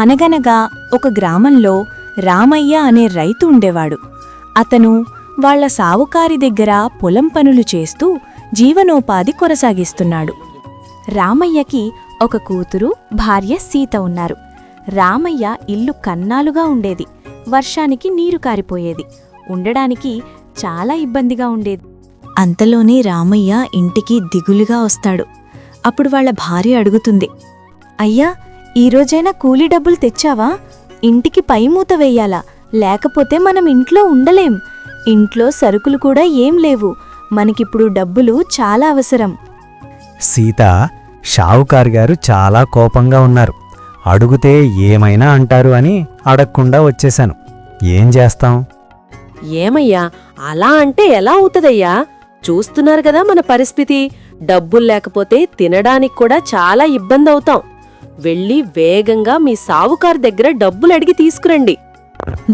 అనగనగా ఒక గ్రామంలో రామయ్య అనే రైతు ఉండేవాడు. అతను వాళ్ళ సావుకారి దగ్గర పొలం పనులు చేస్తూ జీవనోపాధి కొనసాగిస్తున్నాడు. రామయ్యకి ఒక కూతురు భార్య సీత ఉన్నారు. రామయ్య ఇల్లు కన్నాలుగా ఉండేది. వర్షానికి నీరు కారిపోయేది. ఉండడానికి చాలా ఇబ్బందిగా ఉండేది. అంతలోనే రామయ్య ఇంటికి దిగులుగా వస్తాడు. అప్పుడు వాళ్ళ భార్య అడుగుతుంది అయ్యా ఈరోజైనా కూలీ డబ్బులు తెచ్చావా? ఇంటికి పైమూత వెయ్యాలా లేకపోతే మనం ఇంట్లో ఉండలేం. ఇంట్లో సరుకులు కూడా ఏం లేవు. మనకిప్పుడు డబ్బులు చాలా అవసరం. సీత షావుకారు గారు చాలా కోపంగా ఉన్నారు. అడుగుతే ఏమైనా అంటారు అని అడగకుండా వచ్చేశాను. ఏం చేస్తాం? ఏమయ్యా అలా అంటే ఎలా అవుతదయ్యా? చూస్తున్నారు కదా మన పరిస్థితి. డబ్బులు లేకపోతే తినడానికి కూడా చాలా ఇబ్బంది అవుతాం వెళ్ళి వేగంగా మీ సావుకారు దగ్గర డబ్బులు అడిగి తీసుకురండి.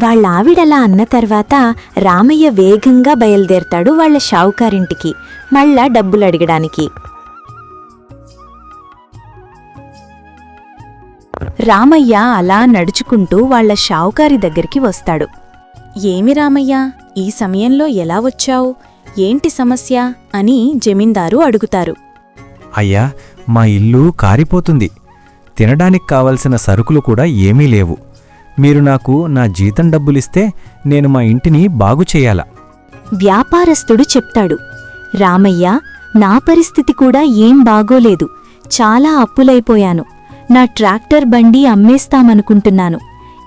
వాళ్ళ ఆవిడలా అన్న తర్వాత రామయ్య వేగంగా బయలుదేరతాడు వాళ్ళ షావుకారింటికి మళ్ళా డబ్బులు అడగడానికి. రామయ్య అలా నడుచుకుంటూ వాళ్ళ షావుకారి దగ్గరికి వస్తాడు. ఏమి రామయ్య ఈ సమయంలో ఎలా వచ్చావు? ఏంటి సమస్య? అని జమీందారు అడుగుతారు. అయ్యా మా ఇల్లు కారిపోతుంది. తినడానికి కావలసిన సరుకులు కూడా ఏమీ లేవు. మీరు నాకు నా జీతం డబ్బులిస్తే నేను మా ఇంటిని బాగు చేయాలా? వ్యాపారస్తుడు చెప్తాడు రామయ్య నా పరిస్థితి కూడా ఏం బాగోలేదు. చాలా అప్పులైపోయాను. నా ట్రాక్టర్ బండి అమ్మేస్తామనుకుంటున్నాను.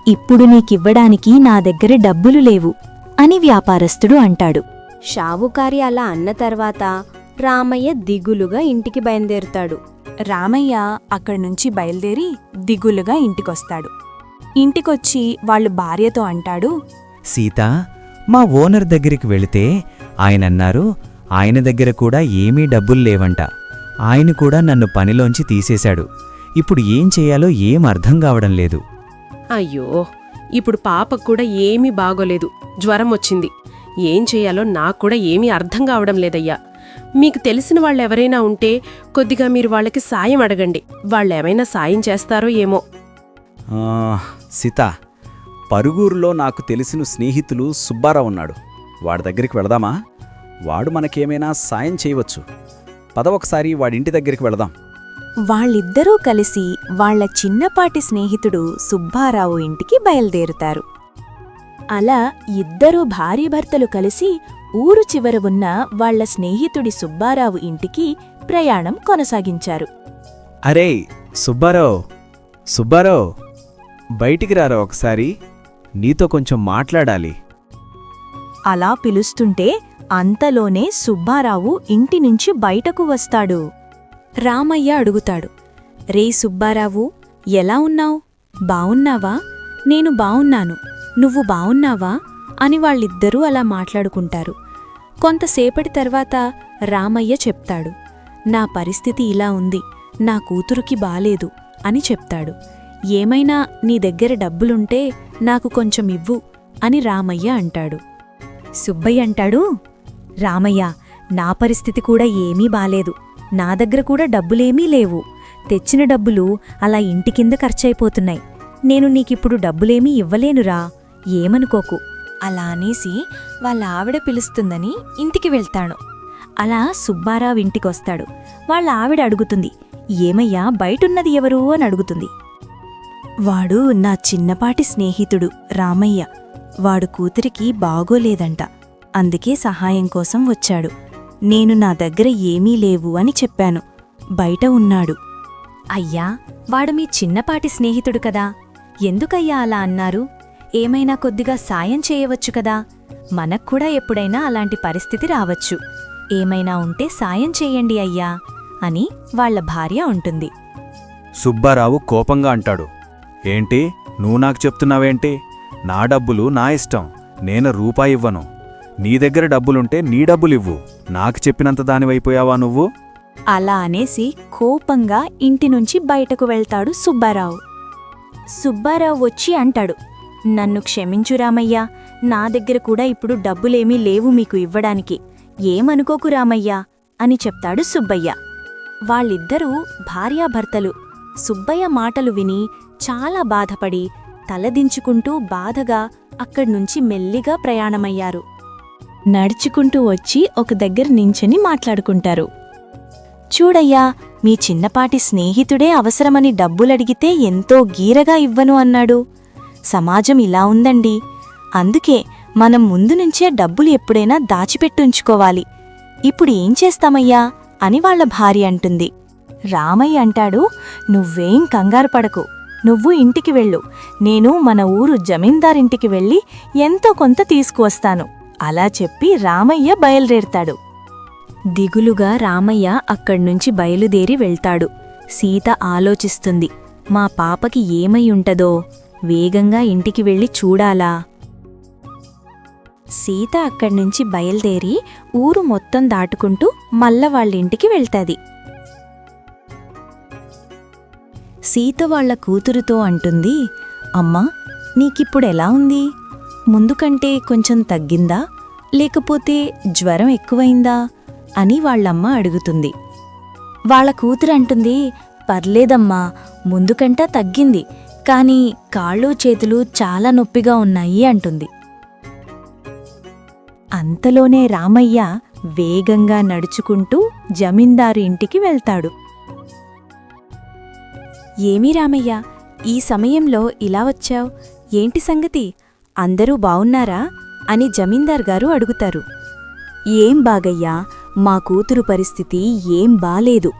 ఇప్పుడు నీకివ్వడానికి నా దగ్గర డబ్బులు లేవు అని వ్యాపారస్తుడు అంటాడు. షావుకారి అలా అన్న తర్వాత రామయ్య దిగులుగా ఇంటికి బయలుదేరుతాడు. రామయ్య అక్కడి నుంచి బయలుదేరి దిగులుగా ఇంటికొస్తాడు. ఇంటికొచ్చి వాళ్ళు భార్యతో అంటాడు సీత మా ఓనర్ దగ్గరికి వెళితే ఆయన అన్నారు ఆయన దగ్గర కూడా ఏమీ డబ్బులు లేవంట. ఆయన కూడా నన్ను పనిలోంచి తీసేశాడు. ఇప్పుడు ఏం చేయాలో ఏం అర్థం కావడం లేదు. అయ్యో ఇప్పుడు పాపకు కూడా ఏమీ బాగోలేదు. జ్వరం వచ్చింది. ఏం చేయాలో నాకు కూడా ఏమీ అర్థం కావడం లేదయ్యా. మీకు తెలిసిన వాళ్ళెవరైనా ఉంటే కొద్దిగా మీరు వాళ్ళకి సాయం అడగండి. వాళ్ళేమైనా సాయం చేస్తారో ఏమో. ఆ, సీత పరుగురులో నాకు తెలిసిన స్నేహితులు సుబ్బారావు ఉన్నాడు. వాడి దగ్గరికి వెళదామా? వాడు మనకేమైనా సాయం చేయవచ్చు. పద ఒకసారి వాడింటి దగ్గరికి వెళదాం. వాళ్ళిద్దరూ కలిసి వాళ్ళ చిన్నపాటి స్నేహితుడు సుబ్బారావు ఇంటికి బయలుదేరుతారు. అలా ఇద్దరూ భార్యాభర్తలు కలిసి ఊరు చివర ఉన్న వాళ్ళ స్నేహితుడి సుబ్బారావు ఇంటికి ప్రయాణం కొనసాగించారు. అరే సుబ్బారావు సుబ్బారావు బయటికి రారా ఒకసారి? నీతో కొంచెం మాట్లాడాలి. అలా పిలుస్తుంటే అంతలోనే సుబ్బారావు ఇంటి నుంచి బయటకు వస్తాడు. రామయ్య అడుగుతాడు రే సుబ్బారావు ఎలా ఉన్నావు? బావున్నావా? నేను బావున్నాను. నువ్వు బావున్నావా? అని వాళ్ళిద్దరూ అలా మాట్లాడుకుంటారు. కొంతసేపటి తర్వాత రామయ్య చెప్తాడు నా పరిస్థితి ఇలా ఉంది నా కూతురుకి బాలేదు అని చెప్తాడు. ఏమైనా నీ దగ్గర డబ్బులుంటే నాకు కొంచెం ఇవ్వు అని రామయ్య అంటాడు. సుబ్బయ్య అంటాడు? రామయ్య నా పరిస్థితి కూడా ఏమీ బాలేదు. నా దగ్గర కూడా డబ్బులేమీ లేవు. తెచ్చిన డబ్బులు అలా ఇంటి కింద ఖర్చయిపోతున్నాయి. నేను నీకిప్పుడు డబ్బులేమీ ఇవ్వలేనురా. ఏమనుకోకు. అలా అనేసి వాళ్ళ ఆవిడ పిలుస్తుందని ఇంటికి వెళ్తాను అలా సుబ్బారావు ఇంటికొస్తాడు. వాళ్ళ ఆవిడ అడుగుతుంది ఏమయ్యా బయటున్నది ఎవరు? అని అడుగుతుంది. వాడు నా చిన్నపాటి స్నేహితుడు రామయ్య. వాడు కూతురికి బాగోలేదంట. అందుకే సహాయం కోసం వచ్చాడు. నేను నా దగ్గర ఏమీ లేవు అని చెప్పాను. బయట ఉన్నాడు. అయ్యా వాడు మీ చిన్నపాటి స్నేహితుడు కదా. ఎందుకయ్యా అలా అన్నారు? ఏమైనా కొద్దిగా సాయం చేయవచ్చు కదా? మనక్కూడా ఎప్పుడైనా అలాంటి పరిస్థితి రావచ్చు. ఏమైనా ఉంటే సాయం చేయండి అయ్యా అని వాళ్ళ భార్య ఉంటుంది సుబ్బారావు కోపంగా అంటాడు. ఏంటి? నువ్వు నాకు చెప్తున్నావేంటి? నా డబ్బులు నా ఇష్టం. నేను రూపాయి ఇవ్వను. నీ దగ్గర డబ్బులుంటే నీ డబ్బులివ్వు. నాకు చెప్పినంత దానివైపోయావా నువ్వు? అలా అనేసి కోపంగా ఇంటి నుంచి బయటకు వెళ్తాడు సుబ్బారావు. సుబ్బారావు వచ్చి అంటాడు. నన్ను క్షమించు రామయ్యా. నా దగ్గర కూడా ఇప్పుడు డబ్బులేమీ లేవు మీకు ఇవ్వడానికి. ఏమనుకోకు రామయ్యా? అని చెప్తాడు సుబ్బయ్య. వాళ్ళిద్దరూ భార్యాభర్తలు. సుబ్బయ్య మాటలు విని చాలా బాధపడి తలదించుకుంటూ బాధగా అక్కడ్నుంచి మెల్లిగా ప్రయాణమయ్యారు. నడుచుకుంటూ వచ్చి ఒక దగ్గర నించని మాట్లాడుకుంటారు. చూడయ్యా మీ చిన్నపాటి స్నేహితుడే అవసరమని డబ్బులడిగితే ఎంతో గీరగా ఇవ్వను అన్నాడు. సమాజం ఇలా ఉందండి. అందుకే మనం ముందు నుంచే డబ్బులు ఎప్పుడైనా దాచిపెట్టుంచుకోవాలి ఇప్పుడు ఏం చేస్తామయ్యా? అని వాళ్ళ భార్య అంటుంది. రామయ్య అంటాడు నువ్వేం కంగారు పడకు. నువ్వు ఇంటికి వెళ్ళు. నేను మన ఊరు జమీందారింటికి వెళ్ళి ఎంతో కొంత తీసుకువస్తాను. అలా చెప్పి రామయ్య బయలుదేరుతాడు. దిగులుగా రామయ్య అక్కడ్నుంచి బయలుదేరి వెళ్తాడు. సీత ఆలోచిస్తుంది మా పాపకి ఏమై ఉంటదో? వేగంగా ఇంటికి వెళ్ళి చూడాలా? సీత అక్కడ్నుంచి బయలుదేరి ఊరు మొత్తం దాటుకుంటూ మల్ల వాళ్ళింటికి వెళ్తాది. సీత వాళ్ళ కూతురుతో అంటుంది అమ్మా నీకిప్పుడెలా ఉంది? ముందు కంటే కొంచెం తగ్గిందా? లేకపోతే జ్వరం ఎక్కువైందా? అని వాళ్ళమ్మ అడుగుతుంది. వాళ్ళ కూతురు అంటుంది పర్లేదమ్మా ముందుకంటా తగ్గింది. కానీ కాళ్ళు చేతులు చాలా నొప్పిగా ఉన్నాయి అంటుంది. అంతలోనే రామయ్య వేగంగా నడుచుకుంటూ జమీందారు ఇంటికి వెళ్తాడు. ఏమీ రామయ్య ఈ సమయంలో ఇలా వచ్చావ్? ఏంటి సంగతి? అందరూ బావున్నారా? అని జమీందార్ గారు అడుగుతారు. ఏం బాగయ్యా మా కూతురు పరిస్థితి ఏం బాలేదు.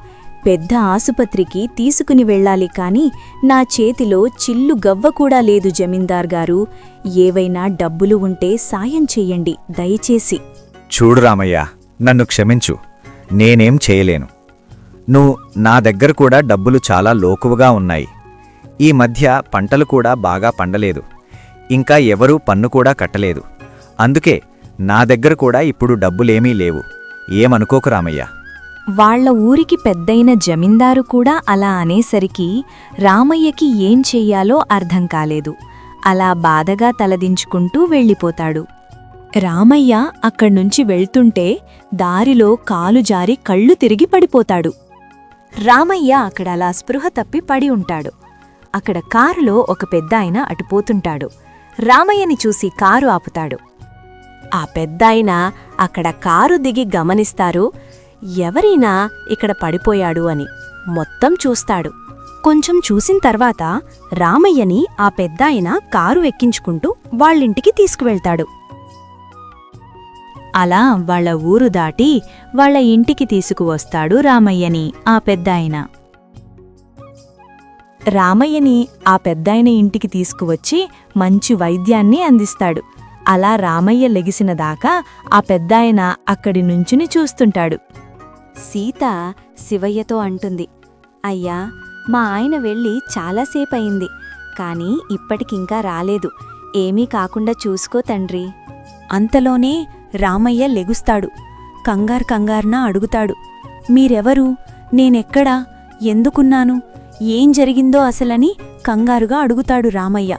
పెద్ద ఆసుపత్రికి తీసుకుని వెళ్ళాలి కాని నా చేతిలో చిల్లు గవ్వ కూడా లేదు జమీందార్ గారు. ఏవైనా డబ్బులు ఉంటే సాయం చెయ్యండి దయచేసి. చూడు రామయ్య నన్ను క్షమించు. నేనేం చేయలేను. నువ్వు నా దగ్గర కూడా డబ్బులు చాలా లోకువగా ఉన్నాయి. ఈ మధ్య పంటలు కూడా బాగా పండలేదు. ఇంకా ఎవరూ పన్ను కూడా కట్టలేదు. అందుకే నా దగ్గర కూడా ఇప్పుడు డబ్బులేమీ లేవు. ఏమనుకోకు రామయ్య. వాళ్ళ ఊరికి పెద్దయిన జమీందారు కూడా అలా అనేసరికి రామయ్యకి ఏం చెయ్యాలో అర్థం కాలేదు. అలా బాధగా తలదించుకుంటూ వెళ్ళిపోతాడు. రామయ్య అక్కడ్నుంచి వెళ్తుంటే దారిలో కాలు జారి కళ్ళు తిరిగి పడిపోతాడు. రామయ్య అక్కడ అలా స్పృహ తప్పి పడి ఉంటాడు. అక్కడ కారులో ఒక పెద్దాయన అటుపోతుంటాడు. రామయ్యని చూసి కారు ఆపుతాడు. ఆ పెద్దాయన అక్కడ కారు దిగి గమనిస్తారు. ఎవరైనా ఇక్కడ పడిపోయాడు అని మొత్తం చూస్తాడు. కొంచెం చూసిన తర్వాత రామయ్యని ఆ పెద్దాయన కారు ఎక్కించుకుంటూ వాళ్ళింటికి తీసుకువెళ్తాడు. అలా వాళ్ళ ఊరు దాటి వాళ్ళ ఇంటికి తీసుకువస్తాడు రామయ్యని ఆ పెద్దాయన. రామయ్యని ఆ పెద్దాయన ఇంటికి తీసుకువచ్చి మంచి వైద్యాన్ని అందిస్తాడు. అలా రామయ్య లెగిసిన దాకా ఆ పెద్దాయన అక్కడి నుంచుని చూస్తుంటాడు. సీత శివయ్యతో అంటుంది అయ్యా మా ఆయన వెళ్ళి చాలాసేపయింది కానీ ఇప్పటికింకా రాలేదు. ఏమీ కాకుండా చూసుకో తండ్రి. అంతలోనే రామయ్య లెగుస్తాడు కంగారు కంగారున అడుగుతాడు మీరెవరు? నేనెక్కడా? ఎందుకున్నాను? ఏం జరిగిందో అసలని కంగారుగా అడుగుతాడు రామయ్య.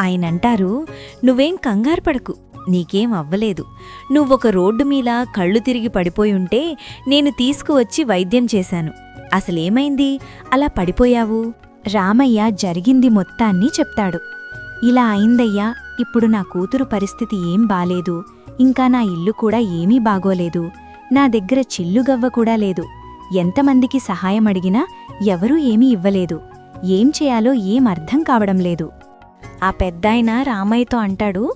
ఆయనంటారు నువ్వేం కంగారు పడకు నీకేం అవ్వలేదు. నువ్వొక రోడ్డు మీద కళ్ళు తిరిగి పడిపోయుంటే నేను తీసుకువచ్చి వైద్యం చేశాను. అసలేమైంది? అలా పడిపోయావు? రామయ్య జరిగింది మొత్తాన్ని చెప్తాడు. ఇలా అయిందయ్యా ఇప్పుడు నా కూతురు పరిస్థితి ఏం బాలేదు. ఇంకా నా ఇల్లు కూడా ఏమీ బాగోలేదు. నా దగ్గర చిల్లుగవ్వ కూడా లేదు. ఎంతమందికి సహాయం అడిగినా ఎవరూ ఏమీ ఇవ్వలేదు. ఏం చేయాలో ఏం అర్థం కావడం లేదు. ఆ పెద్దాయన రామయ్యతో అంటాడు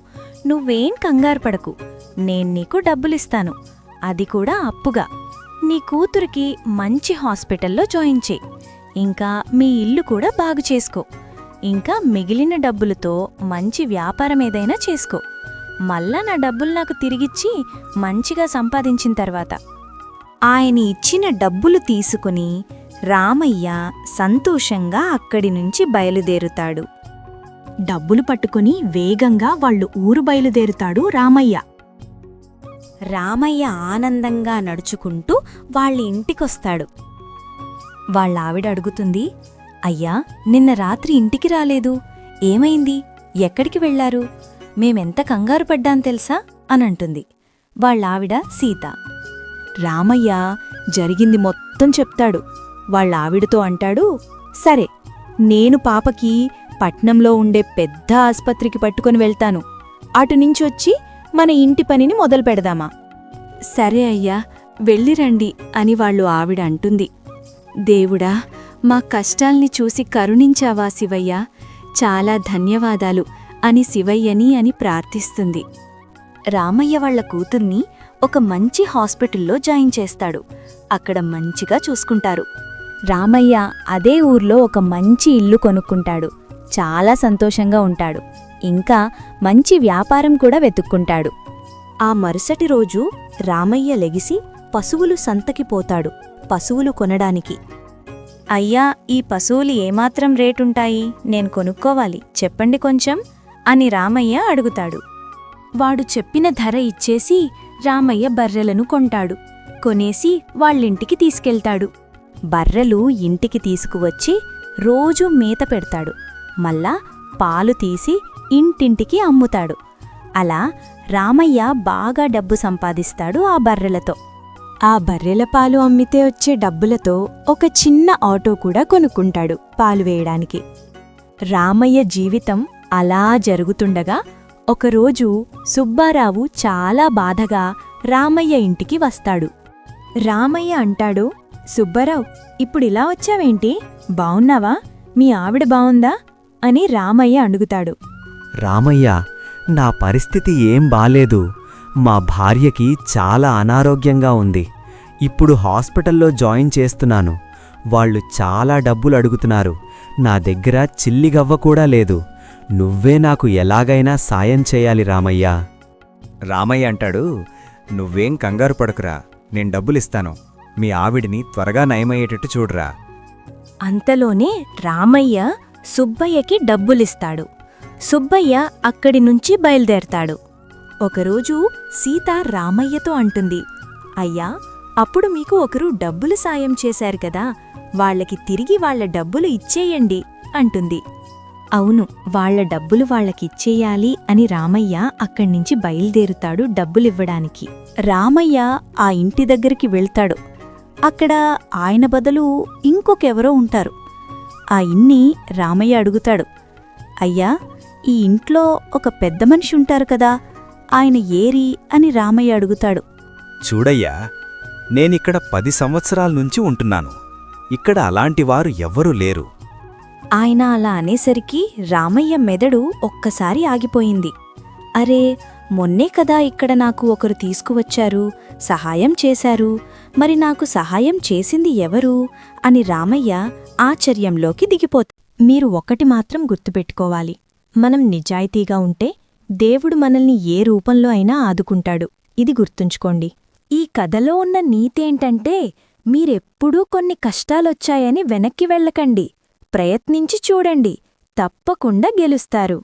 నువ్వేం కంగారు పడకు. నేను నీకు డబ్బులిస్తాను. అది కూడా అప్పుగా. నీ కూతురికి మంచి హాస్పిటల్లో జాయిన్ చేయి. ఇంకా మీ ఇల్లు కూడా బాగు చేసుకో. ఇంకా మిగిలిన డబ్బులతో మంచి వ్యాపారం ఏదైనా చేసుకో. మళ్ళా నా డబ్బులు నాకు తిరిగిచ్చి మంచిగా సంపాదించిన తర్వాత. ఆయన ఇచ్చిన డబ్బులు తీసుకుని రామయ్య సంతోషంగా అక్కడి నుంచి బయలుదేరుతాడు. డబ్బులు పట్టుకుని వేగంగా వాళ్ళు ఊరు బయలుదేరుతాడు రామయ్య. రామయ్య ఆనందంగా నడుచుకుంటూ వాళ్ళ ఇంటికొస్తాడు. వాళ్ళ ఆవిడ అడుగుతుంది అయ్యా నిన్న రాత్రి ఇంటికి రాలేదు. ఏమైంది? ఎక్కడికి వెళ్ళారు మేమెంత కంగారు పడ్డాం తెలుసా? అనంటుంది వాళ్ళ ఆవిడ సీత. రామయ్య జరిగింది మొత్తం చెప్తాడు. వాళ్ళ ఆవిడతో అంటాడు సరే నేను పాపకి పట్నంలో ఉండే పెద్ద ఆస్పత్రికి పట్టుకొని వెళ్తాను. అటు నుంచొచ్చి మన ఇంటి పనిని మొదలు పెడదామా? సరే అయ్యా వెళ్ళిరండి అని వాళ్ళు ఆవిడ అంటుంది. దేవుడా మా కష్టాల్ని చూసి కరుణించావా శివయ్య? చాలా ధన్యవాదాలు అని శివయ్యని అని ప్రార్థిస్తుంది. రామయ్య వాళ్ళ కూతుర్ని ఒక మంచి హాస్పిటల్లో జాయిన్ చేస్తాడు. అక్కడ మంచిగా చూసుకుంటారు. రామయ్య అదే ఊర్లో ఒక మంచి ఇల్లు కొనుక్కుంటాడు. చాలా సంతోషంగా ఉంటాడు. ఇంకా మంచి వ్యాపారం కూడా వెతుక్కుంటాడు. ఆ మరుసటి రోజు రామయ్య లెగిసి పశువులు సంతకి పోతాడు. పశువులు కొనడానికి. అయ్యా ఈ పశువులు ఏమాత్రం రేటుంటాయి? నేను కొనుక్కోవాలి. చెప్పండి కొంచెం అని రామయ్య అడుగుతాడు. వాడు చెప్పిన ధర ఇచ్చేసి రామయ్య బర్రెలను కొంటాడు. కొనేసి వాళ్ళింటికి తీసుకెళ్తాడు. బర్రెలు ఇంటికి తీసుకువచ్చి రోజూ మేత పెడతాడు. మళ్ళా పాలు తీసి ఇంటింటికి అమ్ముతాడు. అలా రామయ్య బాగా డబ్బు సంపాదిస్తాడు ఆ బర్రెలతో. ఆ బర్రెల పాలు అమ్మితే వచ్చే డబ్బులతో ఒక చిన్న ఆటో కూడా కొనుక్కుంటాడు పాలు వేయడానికి. రామయ్య జీవితం అలా జరుగుతుండగా ఒకరోజు సుబ్బారావు చాలా బాధగా రామయ్య ఇంటికి వస్తాడు. రామయ్య అంటాడు సుబ్బారావు ఇప్పుడిలా వచ్చావేంటి? బావున్నావా? మీ ఆవిడ బావుందా? అని రామయ్య అడుగుతాడు రామయ్య నా పరిస్థితి ఏం బాలేదు. మా భార్యకి చాలా అనారోగ్యంగా ఉంది. ఇప్పుడు హాస్పిటల్లో జాయిన్ చేస్తున్నాను. వాళ్ళు చాలా డబ్బులు అడుగుతున్నారు. నా దగ్గర చిల్లిగవ్వ కూడా లేదు. నువ్వే నాకు ఎలాగైనా సాయం చేయాలి రామయ్య. రామయ్య అంటాడు నువ్వేం కంగారు పడకురా. నేను డబ్బులిస్తాను. మీ ఆవిడిని త్వరగా నయమయ్యేటట్టు చూడరా. అంతలోనే రామయ్య సుబ్బయ్యకి డబ్బులిస్తాడు. సుబ్బయ్య అక్కడి నుంచి బయలుదేరతాడు. ఒకరోజు సీత రామయ్యతో అంటుంది అయ్యా అప్పుడు మీకు ఒకరు డబ్బులు సాయం చేశారు కదా వాళ్ళకి తిరిగి వాళ్ళ డబ్బులు ఇచ్చేయండి అంటుంది. అవును వాళ్ళ డబ్బులు వాళ్ళకిచ్చేయాలి అని రామయ్య అక్కడ్నించి బయలుదేరుతాడు డబ్బులివ్వడానికి. రామయ్య ఆ ఇంటి దగ్గరికి వెళ్తాడు. అక్కడ ఆయన బదులు ఇంకొకెవరో ఉంటారు. ఆ ఇన్ని రామయ్య అడుగుతాడు. అయ్యా ఈ ఇంట్లో ఒక పెద్ద మనిషి ఉంటారు కదా ఆయన ఏరి అని రామయ్య అడుగుతాడు. చూడయ్యా నేనిక్కడ పది సంవత్సరాల నుంచి ఉంటున్నాను. ఇక్కడ అలాంటివారు ఎవ్వరూ లేరు. ఆయన అలా అనేసరికి రామయ్య మెదడు ఒక్కసారి ఆగిపోయింది. అరే మొన్నే కదా ఇక్కడ నాకు ఒకరు తీసుకువచ్చారు సహాయం చేశారు. మరి నాకు సహాయం చేసింది ఎవరు? అని రామయ్య ఆశ్చర్యంలోకి దిగిపో మీరు ఒకటి మాత్రం గుర్తుపెట్టుకోవాలి. మనం నిజాయితీగా ఉంటే దేవుడు మనల్ని ఏ రూపంలో అయినా ఆదుకుంటాడు. ఇది గుర్తుంచుకోండి. ఈ కథలో ఉన్న నీతేంటంటే మీరెప్పుడూ కొన్ని కష్టాలొచ్చాయని వెనక్కి వెళ్ళకండి. ప్రయత్నించి చూడండి. తప్పకుండా గెలుస్తారు.